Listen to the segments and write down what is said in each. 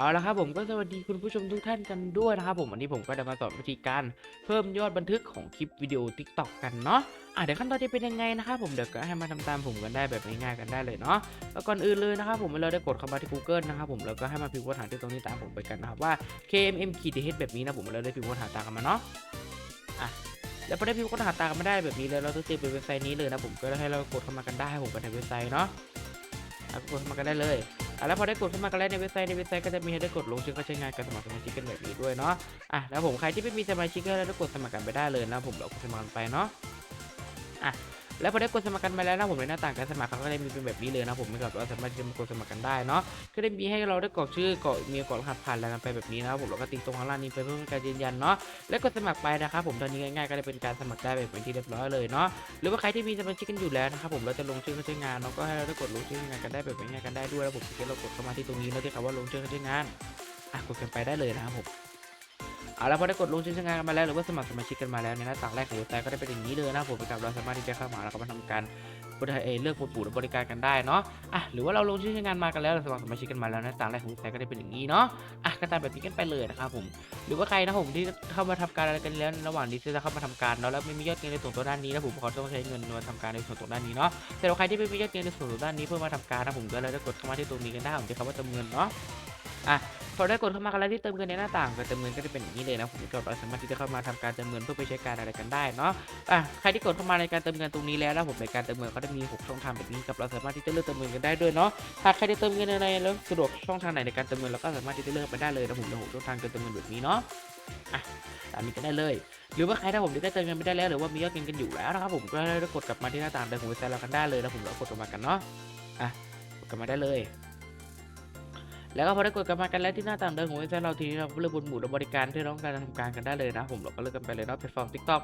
เอาละครับผมก็สวัสดีคุณผู้ชมทุกท่านกันด้วยนะครับผมวันนี้ผมก็จะมาสอนวิธีการเพิ่มยอดบันทึกของคลิปวิดีโอ t ิ k t o k กันเนาะอะเดี๋ยวขั้นตอนจะเป็นยังไงนะครับผมเดี๋ยวก็ให้มาทำตามผมกันได้แบบง่ายๆกันได้เลยเนาะแล้วก่อนอื่นเลยนะครับผมเราได้กดเข้ามาที่ Google นะครับผมแล้วก็ให้มาพิมพ์ค้นหาที่ตรงนี้ตามผมไปกันนะครับว่า KMM ขีดเแบบนี้นะผมเราได้พิมพ์ค้นหาตามกันมาเนาะอะแล้วพอได้พิมพ์ค้นหาตามกันมาได้แบบนี้แล้วเราต้องเจอเป็นเว็บไซต์นี้เลยนะผมก็ให้เรากดเข้ามากันได้ให้ผมกันในเว็บไซต์เนาะกดเข้ามากันได้เลย อะแล้วพอได้กดเข้ามากันแล้วในเว็บไซต์ในเว็บไซต์ก็จะมีให้ได้กดลงชื่อเข้าใช้งานการสมัครสมาชิกกันแบบนี้ด้วยเนาะอะแล้วผมใครที่ไม่มีสมาชิกก็ได้กดสมัครกันไปได้เลยนะผมเรากดสมัครไปเนาะอะ แล้วพอได้กดสมัครกันไปแล้วนะผมในหน้าต่างการสมัครเขาก็ได้มีเป็นแบบนี้เลยนะผมไม่กับเราสามารถจะมากดสมัครกันได้เนาะก็ได้มีให้เราได้กรอกชื่อกรอกมีกรอกรหัสผ่านอะไรกันไปแบบนี้นะครับผมแล้วก็ติ๊กตรงข้างล่างนี้ไปเพื่อเป็นการยืนยันเนาะแล้วกดสมัครไปนะครับผมตอนนี้ง่ายๆก็ได้เป็นการสมัครได้แบบเป็นที่เรียบร้อยเลยเนาะหรือว่าใครที่มีสมาชิกกันอยู่แล้วนะครับผมเราจะลงชื่อเข้าใช้งานเนาะก็ให้เราได้กดลงชื่อเข้าใช้งานกันได้แบบง่ายๆกันได้ด้วยแล้วผมจะเรากดเข้ามาที่ตรงนี้แล้วที่คำว่าลงชื่อเข้าใช้งานอะกดกันไปได้เลยนะครับผม เอาล้วพอได้กดลงชื่อใช้งานกันมาแล้วหรือว่าสมัครสมาชิกกันมาแล้วในหน้าต่างแรกของเว็บไซต์ก็ได้เป็นอย่างนี้เลยนะผมไปกับเราสามารถที่จะเข้ามาแล้วก็มาทำการบริการเอเลือกหมวดหมู่และบริการกันได้เนาะอะหรือว่าเราลงชื่อใช้งานมากันแล้วเราสมัครสมาชิกกันมาแล้วในหน้าต่างแรกของเว็บไซต์ก็ได้เป็นอย่างนี้เนาะอะก็ตามแบบนี้กันไปเลยนะครับผมหรือว่าใครนะผมที่เข้ามาทำการอะไรกันแล้วระหว่างนี้ที่จะเข้ามาทำการเนาะแล้วไม่มียอดเงินในส่วนตัวด้านนี้นะผมขอต้องใช้เงินมาทำการในส่วนตัวด้านนี้เนาะแต่ว่าใครที่ไม่มียอดเงินในส่วนตัวด้านนี้เพื่อมาทำการนะผมก็เลยกดเข้ามาที่ตรงนี้กันได้ผมจะคำว่าเติมเงินเนาะอะ พอได้กดเข้ามากันแล้วที่เติมเงินในหน้าต่างการเติมเงินก็จะเป็นอย่างนี้เลยนะผมก็เราสามารถที่จะเข้ามาทำการเติมเงินเพื่อไปใช้การอะไรกันได้เนาะอะใครที่กดเข้ามาในการเติมเงินตรงนี้แล้วนะผมในการเติมเงินก็ได้มีหกช่องทางแบบนี้กับเราสามารถที่จะเลือกเติมเงินกันได้ด้วยเนาะหากใครที่เติมเงินในแล้วสะดวกช่องทางไหนในการเติมเงินเราก็สามารถที่จะเลือกไปได้เลยนะผมในหกช่องทางการเติมเงินแบบนี้เนาะอะตามนี้ก็ได้เลย หรือว่าใครถ้าผมได้เติมเงินไม่ได้แล้วหรือว่ามียอดเงินกันอยู่แล้วนะครับผมก็ได้กดกลับมาที่หน้าต่างเดิมของเว็บไซต์เรากันได้เลยนะผมเรากดกลับมากันเนาะอะกดกลับมาได้เลย แล้วก็พอได้กดกลับมากันแล้วที่หน้าต่างเดิมของเว็บไซต์เราทีนี้เราก็เลือกบนหมู่และบริการที่ต้องการทำการกันได้เลยนะผมเราก็เลือกกันไปเลยเนาะแพลตฟอร์ม TikTok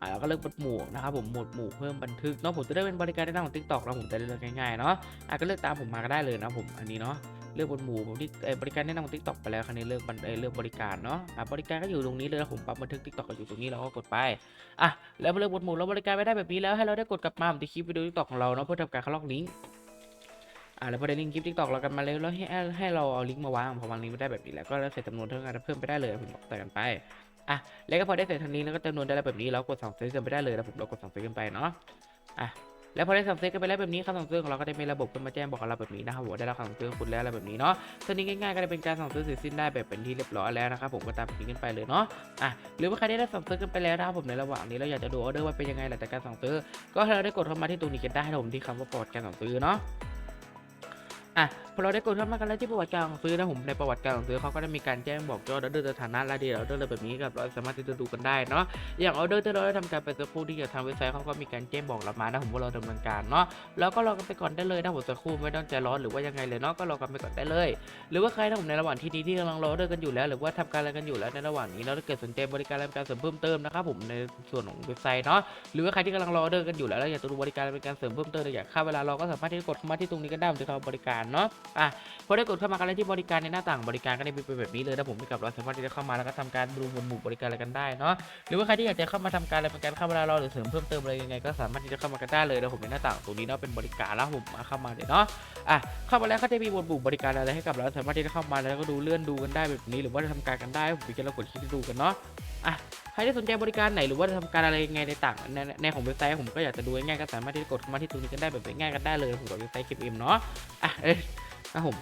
อ่าแล้วก็เลือกบนหมู่นะครับผมหมวดหมู่เพิ่มบันทึกเนาะผมจะได้เป็นบริการในหน้าของ TikTok แล้วผมจะเลือกง่ายๆเนาะอะก็เลือกตามผมมาก็ได้เลยนะผมอันนี้เนาะเลือกบนหมู่ผมที่บริการแนะนำของทิกตอกไปแล้วครั้นี้เลือกบันเลือกบริการเนาะอะบริการก็อยู่ตรงนี้เลยนะผมปรับบันทึกทิกตอกก็อยู่ตรงนี้เราก็กดไปอะแล้วเลือกบนหมู่แล้วบริการไม่ได้แบบนี้แล้วให้เราได้กดกลับมาผมที่คลิปวิดีโอทิกตอกของเราเนาะเพื่อทำการคัดลอกลิงก์ อะแล้วพอได้ลิงก์คลิปทิกตอกเรากันมาแล้วแล้วให้ให้เราเอาลิงก์มาวางพอวางลิงก์ไม่ได้แบบนี้แล้วก็ใส่จำนวนเท่ากันเพิ่มไปได้เลยผมบอกใส่กันไปอะแล้วก็พอได้ใส่ทันนี้แล้วก็จำนวนได้แบบนี้เรากดสั่งซื้อกันไปได้เลยนะผมเรากดสั่งซื้อกันไปเนาะอะแล้วพอได้สั่งซื้อกันไปแล้วแบบนี้คำสั่งซื้อของเราก็ได้มีระบบขึ้นมาแจ้งบอกเราแบบนี้นะครับว่าได้รับคำสั่งซื้อคุณแล้วอะไรแบบนี้เนาะตอนนี้ง่ายๆก็ได้เป็นการสั่งซื้อเสร็จสิ้นได้แบบเป็นที่เรียบร้อยแล้วนะครับผมก็ตามแบบนี้กันไปเลยเนาะอะหรือว่าใครได้รับสั่งซื้อกันไปแล้วนะครับผมในระหว่างนี้เราอยากจะดูออเดอร์ว่าเป็นยังไงหลังจากการสั่งซื้อ ก็ให้เราได้กดเข้ามาที่ตรงนี้กันได้ครับผมที่คำว่าประวัติการสั่งซื้อเนาะ อะพอเราได้กดเข้ามากันแล้วที่ประวัติการสั่งซื้อนะผมในประวัติการสั่งซื้อเขาก็ได้มีการแจ้งบอกยอดออเดอร์สถานะรายละเอียดออเดอร์อะไรแบบนี้กับเราสามารถที่จะดูกันได้เนาะอย่างออเดอร์ที่เราได้ทำการไปสักครู่ที่จะทางเว็บไซต์เขาก็มีการแจ้งบอกเรามานะผมว่าเราดำเนินการเนาะแล้วก็รอกันไปก่อนได้เลยนะผมสักครู่ไม่ต้องใจร้อนหรือว่ายังไงเลยเนาะก็รอกันไปก่อนได้เลย หรือว่าใครนะผมในระหว่างที่นี้ที่กำลังรอออเดอร์กันอยู่แล้ว หรือว่าทำการอะไรกันอยู่แล้วในระหว่างนี้เราถ้าเกิดสนใจบริการการเสริมเพิ่มเติมนะครับผมในส่วนของเว็บไซต์เนาะหรือว่าใครที่กำลังรอออเดอร์กันอยู่แล้วแล้วอยากจะดูบริการการเสริมเพิ่มเติมอยากค่าเวลารอก็สามารถที่จะกดเข้ามาที่ตรงนี้ก็ได้ผมจะเข้าบริการเนาะอะพอได้กดเข้ามากันแล้วที่บริการในหน้าต่างบริการก็ได้เป็นแบบนี้เลยนะผมกับเราสามารถที่จะเข้ามาแล้วก็ทำการดูหมวดหมู่บริการอะไรกันได้เนาะหรือว่าใครที่อยากจะเข้ามาทำการอะไรเป็นการเข้ามาเราหรือเสริมเพิ่มเติมอะไรยังไงก็สามารถที่จะเข้ามากันได้เลยนะผมในหน้าต่างตรงนี้เนาะเป็นบริการแล้วผมมาเข้ามาเลยเนาะอะเข้ามาแล้วก็จะมีบทบุกบริการอะไรให้กับเราสามารถที่จะเข้ามาแล้วก็ดูเลื่อนดูกันได้แบบนี้ หรือว่าจะทำการกันได้ผมจะเรากดคลิกดูกันเนาะ อะใครที่สนใจบริการไหนหรือว่าจะทำการอะไรยังไงในต่างในในของเว็บไซต์ผมก็อยากจะดูง่ายก็สามารถที่จะกดเข้ามาที่ตรงนี้กันได้แบบง่ายกันได้เลยผมกับเว็บไซต์คลิปเอ็มเนาะอะเอ้ยครับผม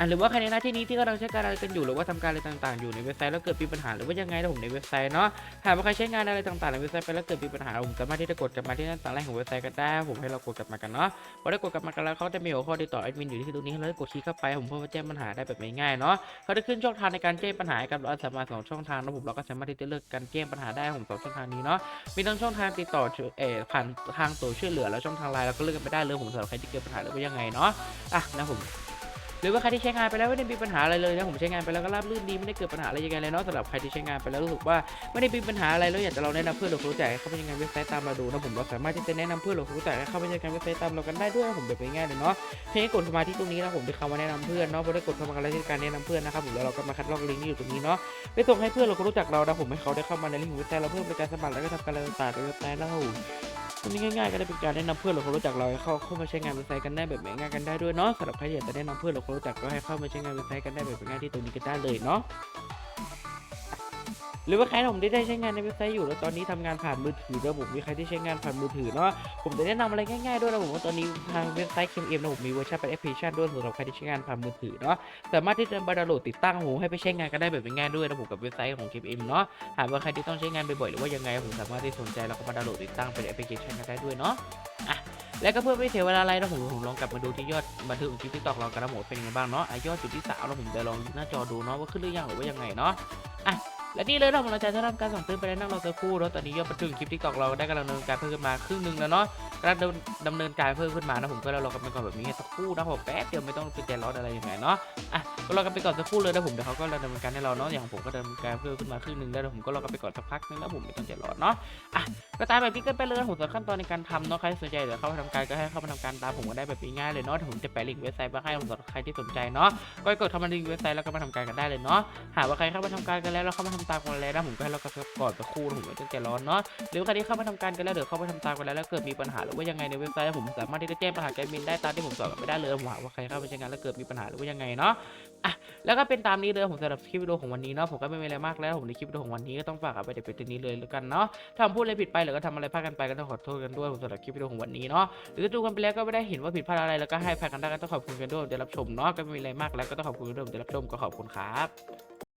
อะหรือว่าใครในหน้าที่นี้ที่กำลังใช้การอะไรกันอยู่หรือว่าทำการอะไรต่างๆ อยู่ในเว็บไซต์แล้วเกิดมีปัญหาหรือว่ายังไงนะผมในเว็บไซต์เนาะหากว่าใครใช้งานอะไรต่างๆในเว็บไซต์ไปแล้วเกิดมีปัญหาผมสามารถที่จะกดกลับมาที่หน้าต่างแรกของเว็บไซต์ก็ได้ ผมให้เรากดกลับมากันเนาะพอได้กดกลับมากันแล้วเขาจะมีหัวข้อติดต่อแอดมินอยู่ที่ตรงนี้ให้เราได้กดคลิกเข้าไปผมเพื่อมาแจ้งปัญหาได้แบบง่ายๆเนาะเขาได้ขึ้นช่องทางในการแจ้งปัญหากับเราสามารถสองช่องทางนะผมเราก็สามารถที่จะเลือกการแจ้งปัญหาได้ผมสองช่องทางนี้เนาะมีทั้งช่องทางติดต่อเอ่อผ่านทางตัวช่วยเหลือแล้วช่องทางไลน์เราก็เลือกกันไปได้เลยผมสำหรับใครที่เกิดปัญหาหรือว่ายังไงเนาะอะนะผม หรือว่าใครที่ใช้งานไปแล้วไม่ได้มีปัญหาอะไรเลยนะผมใช้งานไปแล้วก็ราบรื่นดีไม่ได้เกิดปัญหาอะไรยังไงเลยเนาะสำหรับใครที่ใช้งานไปแล้วรู้สึกว่าไม่ได้มีปัญหาอะไรแล้วอยากจะเราแนะนำเพื่อนหรือคนรู้จักเข้าไปใช้งานเว็บไซต์ตามเราดูนะผมเราสามารถที่จะแนะนำเพื่อนหรือคนรู้จักเข้าไปใช้งานเว็บไซต์ตามเรากันได้ด้วยผมแบบง่ายๆเลยเนาะเพียงแค่กดเข้ามาที่ตรงนี้นะผมที่คำว่าแนะนำเพื่อนเนาะพอได้กดเข้ามากันแล้วที่การแนะนำเพื่อนนะครับผมแล้วเราก็มาคัดลอกลิงก์ที่อยู่ตรงนี้เนาะไปส่งให้เพื่อนหรือคนรู้จักเรานะผมให้เขาได้เข้ามาในลิงก์ของเว็บไซต์เราเพิ่มในการสมัครแล้วก็ทำการอะไรต่างๆในเว็บไซต์เร วันนี้ง่ายๆก็ได้เป็นการแนะนำเพื่อนหรือคนรู้จักเราให้เข้าเข้ามาใช้งานเว็บไซต์กันได้แบบง่ายๆกันได้ด้วยเนาะสำหรับใครอยากจะแนะนำเพื่อนหรือคนรู้จักก็ให้เข้ามาใช้งานเว็บไซต์กันได้แบบง่ายๆที่ตรงนี้ก็ได้เลยเนาะ หรือว่าใครผมได้ได้ใช้งานในเว็บไซต์อยู่แล้วตอนนี้ทำงานผ่านมือถือแล้วผมมีใครที่ใช้งานผ่านมือถือเนาะผมจะแนะนำอะไรง่ายๆด้วยนะผมว่าตอนนี้ทางเว็บไซต์ KM นะผมมีเวอร์ชันเป็นแอปพลิเคชันด้วยสำหรับใครที่ใช้งานผ่านมือถือเนาะสามารถที่จะมาดาวน์โหลดติดตั้งผมให้ไปใช้งานกันได้แบบง่ายๆด้วยนะผมกับเว็บไซต์ของ KM เนาะหากว่าใครที่ต้องใช้งานบ่อยๆหรือว่ายังไงผมสามารถที่สนใจแล้วก็มาดาวน์โหลดติดตั้งเป็นแอปพลิเคชันกันได้ด้วยเนาะอะและก็เพื่อไม่เสียเวลาอะไรนะผมผมลองกลับมาดูที่ยอดบันทึกของคลิปทิกตอกเรากันนะผมเป็นยังไงบ้างเนาะอะยอดจุดที่สามแล้วผมจะลองหน้าจอดูเนาะว่าขึ้นหรือยังหรือว่ายังไงเนาะอะ และนี่เลยนะผมเราจะทำการสั่งซื้อไปได้นั่งรอสักครู่แล้วตอนนี้ยอดบันทึกคลิปทิกอกเราได้กำลังดำเนินการเพิ่มขึ้นมาครึ่งหนึ่งแล้วเนาะกำลังดำเนินการเพิ่มขึ้นมานะผมก็เรารอกันไปก่อนแบบนี้สักครู่นะผมแป๊บเดียวไม่ต้องเป็นใจร้อนอะไรยังไงเนาะอะก็รอกันไปก่อนสักครู่เลยนะผมเดี๋ยวเขาก็ดำเนินการให้เราเนาะอย่างผมก็ดำเนินการเพิ่มขึ้นมาครึ่งหนึ่งแล้วผมก็รอกันไปก่อนสักพักนึงแล้วผมไม่ต้องใจร้อนเนาะอะก็ตามแบบนี้กันไปเลยผมส่วนขั้นตอนในการทำเนาะใครสนใจเดี๋ยวเข้ามาทำการก็ให้เข้ามาทำการตามผมก็ได้แบบง่ายเลยเนาะผมจะแปะลิงก์เว็บไซต์มาให้สำหรับใครที่สนใจเนาะก็กดเข้ามาลิงก์เว็บไซต์แล้วก็มาทำการกันได้เลยเนาะหากว่าใครเข้ามาทำการกันแล้วแล้วเข้ามาทำตามกันแล้วนะผมก็ให้เราก็ก่อนสักครู่นผมไม่ต้องใจร้อนเนาะหรือว่าใครที่เข้ามาทำการกันแล้วเดี๋ยวเข้ามาทำตามกันแล้วแล้วเกิดมีปัญหาหรือว่ายังไงในเว็บไซต์ผมสามารถที่จะแจ้งปัญหาแการบินได้ตามที่ผมสอนไปได้เลยผมหากว่าใครเข้ามาใช้งานแล้วเกิดมีปัญหาหรือว่ายังไงเนาะอะแล้วก็เป็นตามนี้เลยผมสำหรับคลิปวิดีโอของวันนี้เนาะผมก็ไม่มีอะไรมากแล้วผมในคลิปวิดีโอของวันนี้ก็ต้องฝากเอาไปเดี๋ยวเป็นนี้เลยแล้วกันเนาะถ้าผมพูดอะไรผิดไปหรือก็ทำอะไรพลาดกันไปก็ต้องขอโทษกันด้วยผมสำหรับคลิปวิดีโอของวันนี้เนาะหรือดูกันไปแล้วก็ไม่ได้เห็นว่าผิดพลาดอะไรแล้วก็ให้อภัยกันได้ก็ต้องขอบคุณกันด้วยเดี๋ยวรับชมเนาะก็ไม่มีอะไรมากแล้วก็ต้องขอบคุณด้วยเดี๋ยวรับชมก็ขอบคุณครับ